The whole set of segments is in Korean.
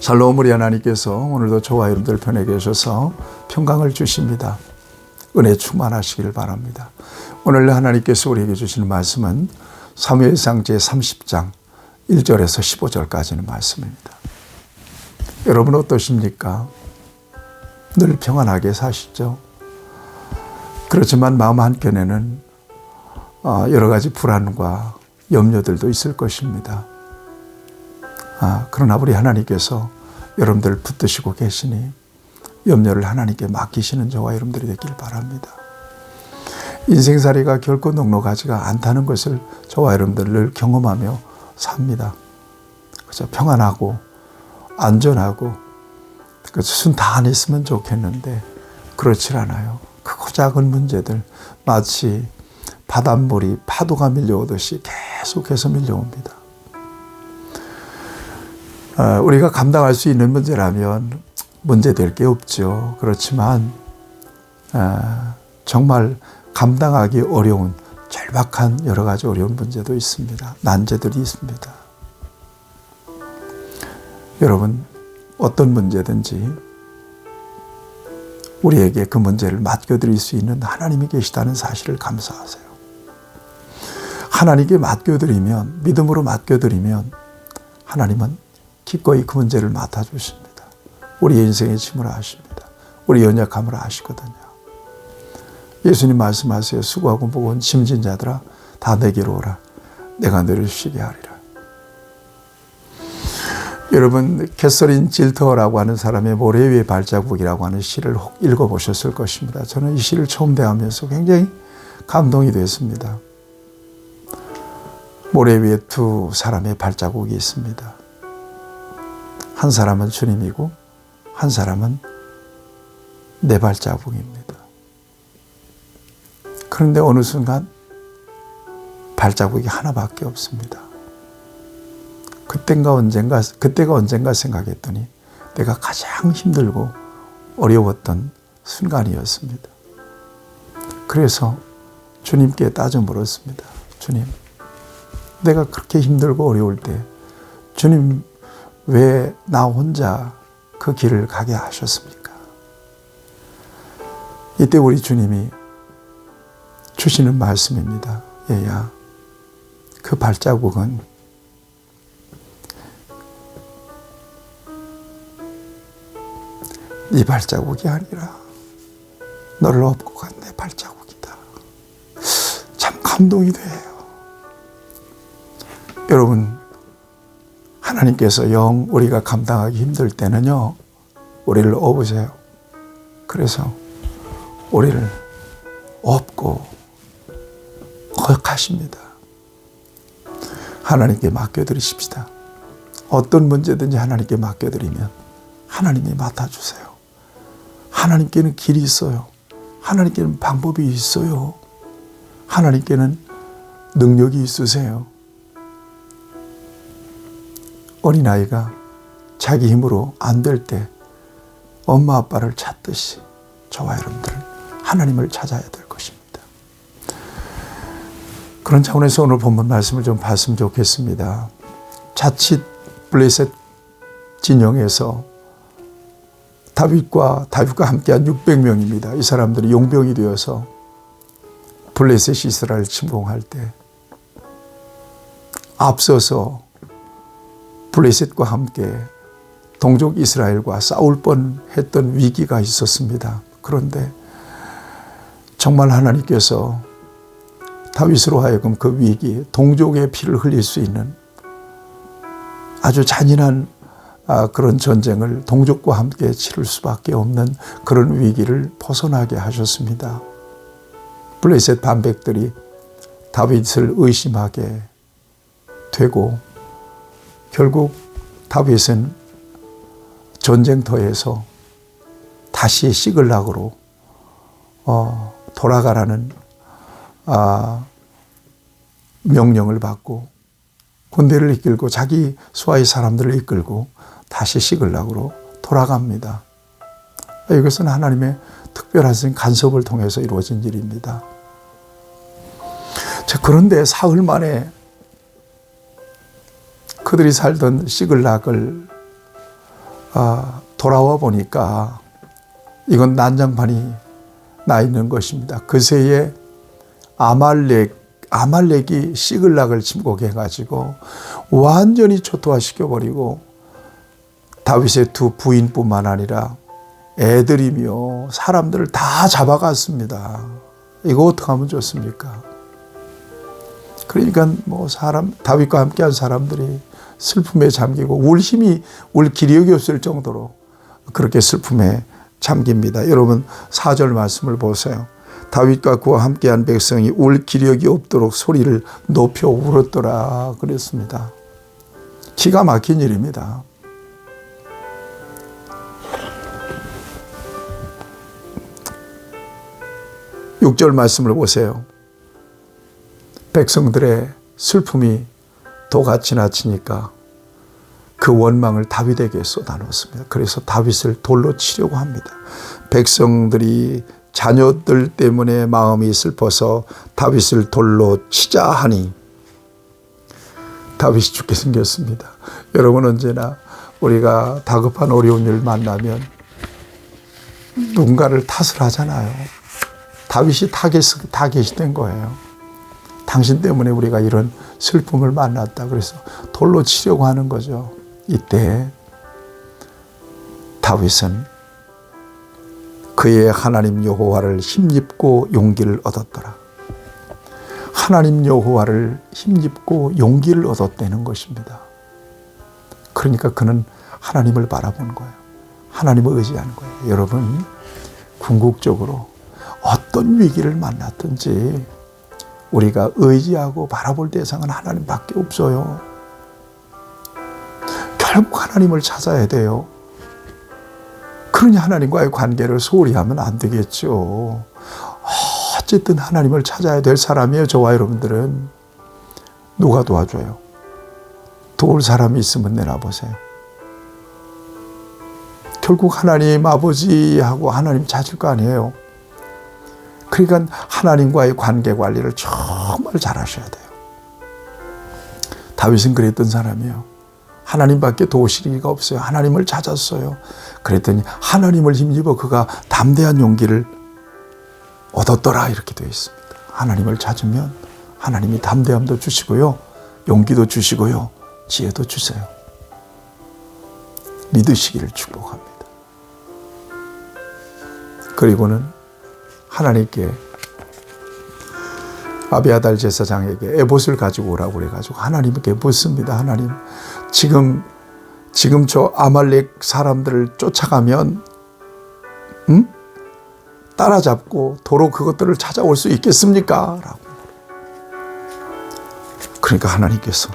샬롬 우리 하나님께서 오늘도 저와 여러분들 편에 계셔서 평강을 주십니다. 은혜 충만하시기를 바랍니다. 오늘 하나님께서 우리에게 주시는 말씀은 사무엘상 제 30장 1절에서 15절까지는 말씀입니다. 여러분 어떠십니까? 늘 평안하게 사시죠? 그렇지만 마음 한켠에는 어, 여러 가지 불안과 염려들도 있을 것입니다. 아, 그러나 우리 하나님께서 여러분들을 붙드시고 계시니 염려를 하나님께 맡기시는 저와 여러분들이 되길 바랍니다. 인생살이가 결코 녹록하지가 않다는 것을 저와 여러분들을 경험하며 삽니다. 그래서 평안하고 안전하고 순다 안 있으면 좋겠는데 그렇지 않아요. 크고 작은 문제들 마치 바닷물이 파도가 밀려오듯이 계속해서 밀려옵니다. 어, 우리가 감당할 수 있는 문제라면 문제될 게 없죠. 그렇지만 어, 정말 감당하기 어려운 절박한 여러 가지 어려운 문제도 있습니다. 난제들이 있습니다. 여러분 어떤 문제든지 우리에게 그 문제를 맡겨드릴 수 있는 하나님이 계시다는 사실을 감사하세요. 하나님께 맡겨드리면, 믿음으로 맡겨드리면 하나님은 기꺼이 그 문제를 맡아주십니다. 우리 인생의 짐을 아십니다. 우리 연약함을 아시거든요. 예수님 말씀하세요. 수고하고 무거운 짐진 자들아 다 내게로 오라. 내가 너를 쉬게 하리라. 여러분 캐서린 질터라고 하는 사람의 모래 위의 발자국이라고 하는 시를 혹 읽어보셨을 것입니다. 저는 이 시를 처음 대하면서 굉장히 감동이 됐습니다. 모래 위에 두 사람의 발자국이 있습니다. 한 사람은 주님이고 한 사람은 내 발자국입니다. 그런데 어느 순간 발자국이 하나밖에 없습니다. 그때가 언젠가, 그때가 언젠가 생각했더니 내가 가장 힘들고 어려웠던 순간이었습니다. 그래서 주님께 따져 물었습니다. 주님, 내가 그렇게 힘들고 어려울 때 주님 왜 나 혼자 그 길을 가게 하셨습니까? 이때 우리 주님이 주시는 말씀입니다. 얘야, 그 발자국은 네 발자국이 아니라 너를 업고 간 내 발자국이다. 참 감동이 돼요. 여러분, 하나님께서 영 우리가 감당하기 힘들 때는요, 우리를 업으세요. 그래서 우리를 업고 거역하십니다. 하나님께 맡겨드리십시다. 어떤 문제든지 하나님께 맡겨드리면 하나님이 맡아주세요. 하나님께는 길이 있어요. 하나님께는 방법이 있어요. 하나님께는 능력이 있으세요. 어린아이가 자기 힘으로 안 될 때 엄마 아빠를 찾듯이 저와 여러분들은 하나님을 찾아야 될 것입니다. 그런 차원에서 오늘 본문 말씀을 좀 봤으면 좋겠습니다. 자칫 블레셋 진영에서 다윗과 다윗과 함께한 600명입니다. 이 사람들이 용병이 되어서 블레셋 이 스라엘 침공할 때 앞서서 블레셋과 함께 동족 이스라엘과 싸울 뻔했던 위기가 있었습니다. 그런데 정말 하나님께서 다윗으로 하여금 그 위기, 동족의 피를 흘릴 수 있는 아주 잔인한 아, 그런 전쟁을 동족과 함께 치를 수밖에 없는 그런 위기를 벗어나게 하셨습니다. 블레셋 반백들이 다윗을 의심하게 되고 결국 다윗은 전쟁터에서 다시 시글락으로 어, 돌아가라는 아, 명령을 받고 군대를 이끌고 자기 수하의 사람들을 이끌고 다시 시글락으로 돌아갑니다. 이것은 하나님의 특별하신 간섭을 통해서 이루어진 일입니다. 자, 그런데 사흘 만에 그들이 살던 시글락을 아, 돌아와 보니까 이건 난장판이 나 있는 것입니다. 그새에 아말렉 아말렉이 시글락을 침공해 가지고 완전히 초토화시켜 버리고 다윗의 두 부인뿐만 아니라 애들이며 사람들을 다 잡아갔습니다. 이거 어떻게 하면 좋습니까? 그러니까 뭐 사람 다윗과 함께한 사람들이 슬픔에 잠기고 울 힘이 울 기력이 없을 정도로 그렇게 슬픔에 잠깁니다. 여러분 4절 말씀을 보세요. 다윗과 그와 함께한 백성이 울 기력이 없도록 소리를 높여 울었더라 그랬습니다. 기가 막힌 일입니다. 육절 말씀을 보세요. 백성들의 슬픔이 도같이 나치니까 그 원망을 다윗에게 쏟아놓습니다. 그래서 다윗을 돌로 치려고 합니다. 백성들이 자녀들 때문에 마음이 슬퍼서 다윗을 돌로 치자 하니 다윗이 죽게 생겼습니다. 여러분 언제나 우리가 다급한 어려운 일 만나면 누군가를 탓을 하잖아요. 다윗이 타겟, 타겟이 된 거예요. 당신 때문에 우리가 이런 슬픔을 만났다. 그래서 돌로 치려고 하는 거죠. 이때 다윗은 그의 하나님 여호와를 힘입고 용기를 얻었더라. 하나님 여호와를 힘입고 용기를 얻었다는 것입니다. 그러니까 그는 하나님을 바라본 거예요. 하나님을 의지하는 거예요. 여러분 궁극적으로 어떤 위기를 만났든지 우리가 의지하고 바라볼 대상은 하나님밖에 없어요. 결국 하나님을 찾아야 돼요. 그러니 하나님과의 관계를 소홀히 하면 안 되겠죠. 어쨌든 하나님을 찾아야 될 사람이에요. 저와 여러분들은. 누가 도와줘요? 도울 사람이 있으면 내놔보세요. 결국 하나님 아버지하고 하나님 찾을 거 아니에요. 그러니까 하나님과의 관계 관리를 정말 잘 하셔야 돼요. 다윗은 그랬던 사람이에요. 하나님밖에 도우실 리가 없어요. 하나님을 찾았어요. 그랬더니 하나님을 힘입어 그가 담대한 용기를 얻었더라 이렇게 되어 있습니다. 하나님을 찾으면 하나님이 담대함도 주시고요. 용기도 주시고요. 지혜도 주세요. 믿으시기를 축복합니다. 그리고는 하나님께 아비아달 제사장에게 에봇을 가지고 오라고 그래가지고 하나님께 묻습니다. 하나님, 지금 지금 저 아말렉 사람들을 쫓아가면, 음? 따라잡고 도로 그것들을 찾아올 수 있겠습니까? 라고. 그러니까 하나님께서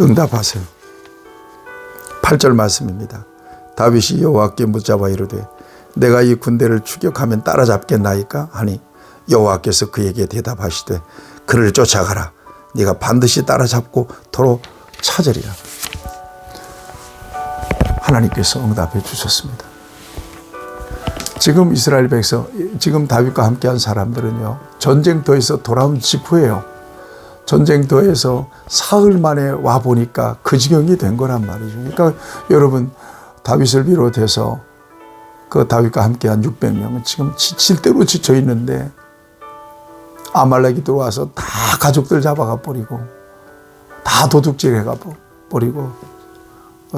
응답하세요. 8절 말씀입니다. 다윗이 여호와께 묻자와 이르되 내가 이 군대를 추격하면 따라잡겠나이까 하니 여호와께서 그에게 대답하시되 그를 쫓아가라 네가 반드시 따라잡고 도로 찾으리라 하나님께서 응답해 주셨습니다. 지금 이스라엘 백성, 지금 다윗과 함께한 사람들은요 전쟁터에서 돌아온 직후예요. 전쟁터에서 사흘 만에 와 보니까 그 지경이 된 거란 말이죠. 그러니까 여러분 다윗을 비롯해서 그 다윗과 함께 한 600명은 지금 지칠 대로 지쳐 있는데 아말렉이 들어와서 다 가족들 잡아가 버리고 다 도둑질 해 가 버리고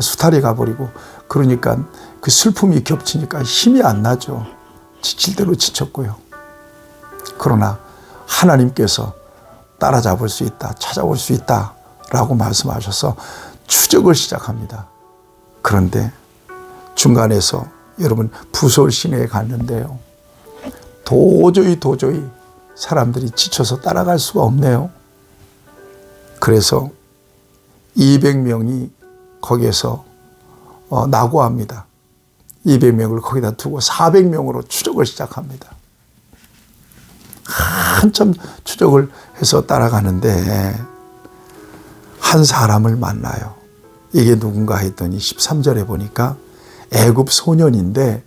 수탈해 가 버리고 그러니까 그 슬픔이 겹치니까 힘이 안 나죠. 지칠 대로 지쳤고요. 그러나 하나님께서 따라잡을 수 있다, 찾아올 수 있다 라고 말씀하셔서 추적을 시작합니다. 그런데 중간에서 여러분 부솔 시내에 갔는데요. 도저히 도저히 사람들이 지쳐서 따라갈 수가 없네요. 그래서 200명이 거기에서 어, 낙오합니다. 200명을 거기다 두고 400명으로 추적을 시작합니다. 한참 추적을 해서 따라가는데 한 사람을 만나요. 이게 누군가 했더니 13절에 보니까 애굽 소년인데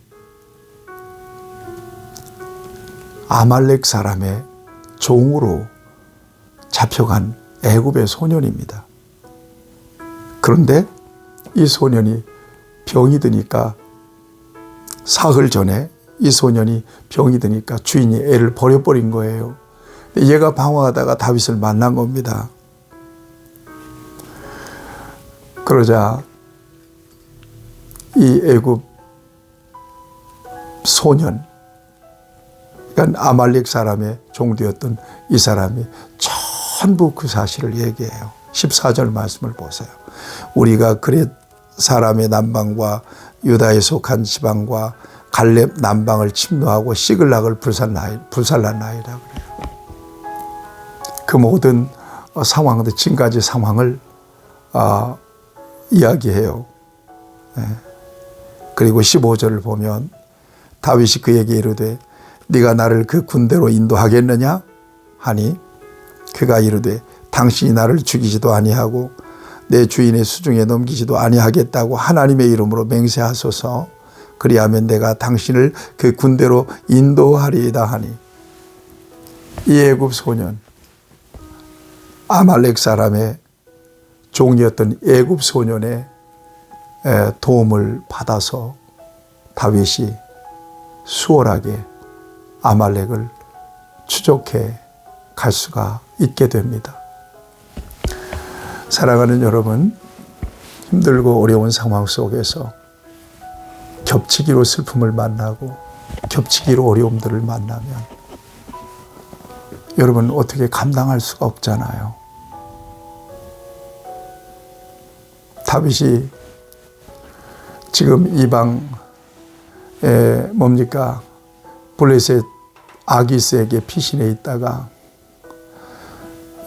아말렉 사람의 종으로 잡혀간 애굽의 소년입니다. 그런데 이 소년이 병이 드니까 사흘 전에 이 소년이 병이 드니까 주인이 애를 버려버린 거예요. 얘가 방황하다가 다윗을 만난 겁니다. 그러자 이 애굽 소년, 그러니까 아말렉 사람의 종되었던 이 사람이 전부 그 사실을 얘기해요. 14절 말씀을 보세요. 우리가 그렛 사람의 남방과 유다에 속한 지방과 갈렙 남방을 침노하고 시글락을 불살나이, 불살랐나이라 그래요. 그 모든 상황들, 지금까지 상황을 아, 이야기해요. 네. 그리고 15절을 보면 다윗이 그에게 이르되 네가 나를 그 군대로 인도하겠느냐? 하니 그가 이르되 당신이 나를 죽이지도 아니하고 내 주인의 수중에 넘기지도 아니하겠다고 하나님의 이름으로 맹세하소서. 그리하면 내가 당신을 그 군대로 인도하리이다 하니. 이 애굽 소년 아말렉 사람의 종이었던 애굽 소년의 도움을 받아서 다윗이 수월하게 아말렉을 추적해 갈 수가 있게 됩니다. 사랑하는 여러분, 힘들고 어려운 상황 속에서 겹치기로 슬픔을 만나고 겹치기로 어려움들을 만나면 여러분 어떻게 감당할 수가 없잖아요. 다윗이 지금 이방에 뭡니까? 블레셋 아기스에게 피신해 있다가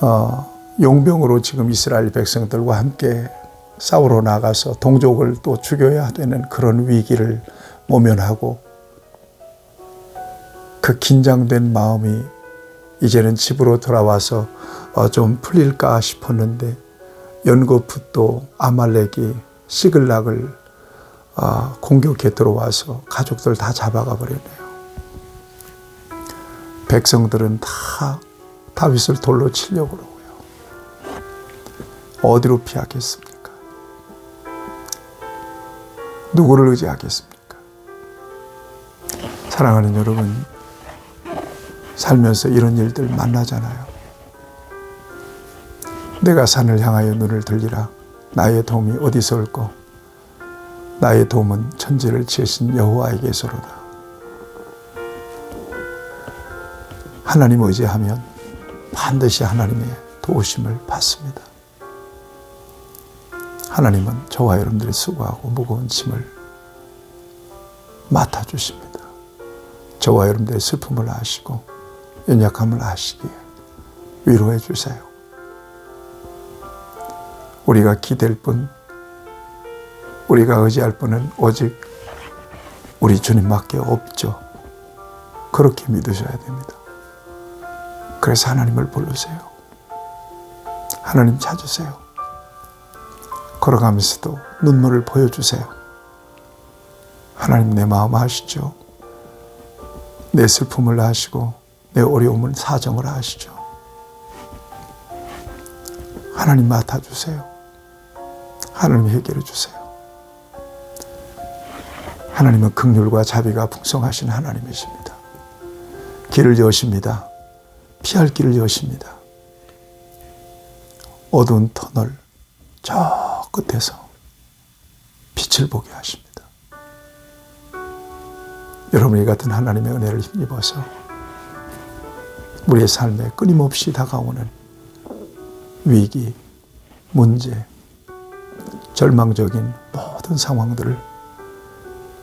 어, 용병으로 지금 이스라엘 백성들과 함께 싸우러 나가서 동족을 또 죽여야 되는 그런 위기를 모면하고 그 긴장된 마음이 이제는 집으로 돌아와서 어, 좀 풀릴까 싶었는데 연거푸 또 아말렉이 시글락을 어, 공격해 들어와서 가족들 다 잡아가 버렸네요. 백성들은 다 다윗을 돌로 치려고 그러고요. 어디로 피하겠습니까? 누구를 의지하겠습니까? 사랑하는 여러분, 살면서 이런 일들 만나잖아요. 내가 산을 향하여 눈을 들리라. 나의 도움이 어디서 올고 나의 도움은 천지를 지으신 여호와에게서로다. 하나님 의지하면 반드시 하나님의 도우심을 받습니다. 하나님은 저와 여러분들이 수고하고 무거운 짐을 맡아주십니다. 저와 여러분들의 슬픔을 아시고 연약함을 아시기에 위로해 주세요. 우리가 기댈 분, 우리가 의지할 분은 오직 우리 주님밖에 없죠. 그렇게 믿으셔야 됩니다. 그래서 하나님을 부르세요. 하나님 찾으세요. 걸어가면서도 눈물을 보여주세요. 하나님 내 마음 아시죠? 내 슬픔을 아시고 내 어려움을 사정을 아시죠? 하나님 맡아주세요. 하나님 해결해 주세요. 하나님은 극률과 자비가 풍성하신 하나님이십니다. 길을 여십니다. 피할 길을 여십니다. 어두운 터널 저 끝에서 빛을 보게 하십니다. 여러분이 같은 하나님의 은혜를 힘입어서 우리의 삶에 끊임없이 다가오는 위기, 문제, 절망적인 모든 상황들을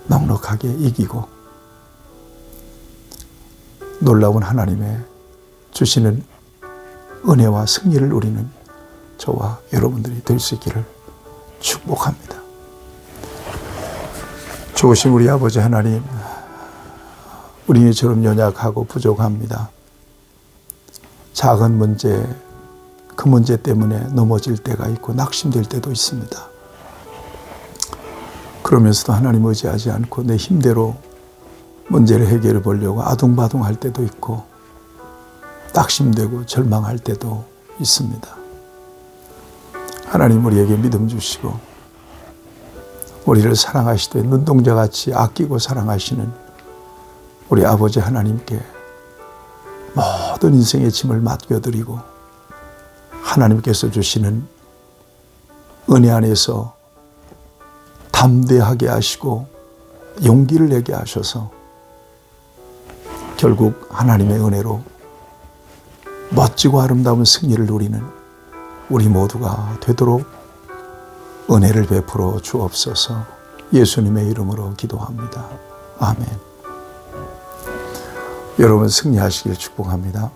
넉넉하게 이기고 놀라운 하나님의 주시는 은혜와 승리를 누리는 저와 여러분들이 될 수 있기를 축복합니다. 좋으신 우리 아버지 하나님, 우리처럼 연약하고 부족합니다. 작은 문제, 그 문제 때문에 넘어질 때가 있고 낙심될 때도 있습니다. 그러면서도 하나님 의지하지 않고 내 힘대로 문제를 해결해 보려고 아둥바둥 할 때도 있고 낙심되고 절망할 때도 있습니다. 하나님 우리에게 믿음 주시고 우리를 사랑하시되 눈동자 같이 아끼고 사랑하시는 우리 아버지 하나님께 모든 인생의 짐을 맡겨드리고 하나님께서 주시는 은혜 안에서 담대하게 하시고 용기를 내게 하셔서 결국 하나님의 은혜로 멋지고 아름다운 승리를 누리는 우리 모두가 되도록 은혜를 베풀어 주옵소서 예수님의 이름으로 기도합니다. 아멘. 여러분 승리하시길 축복합니다.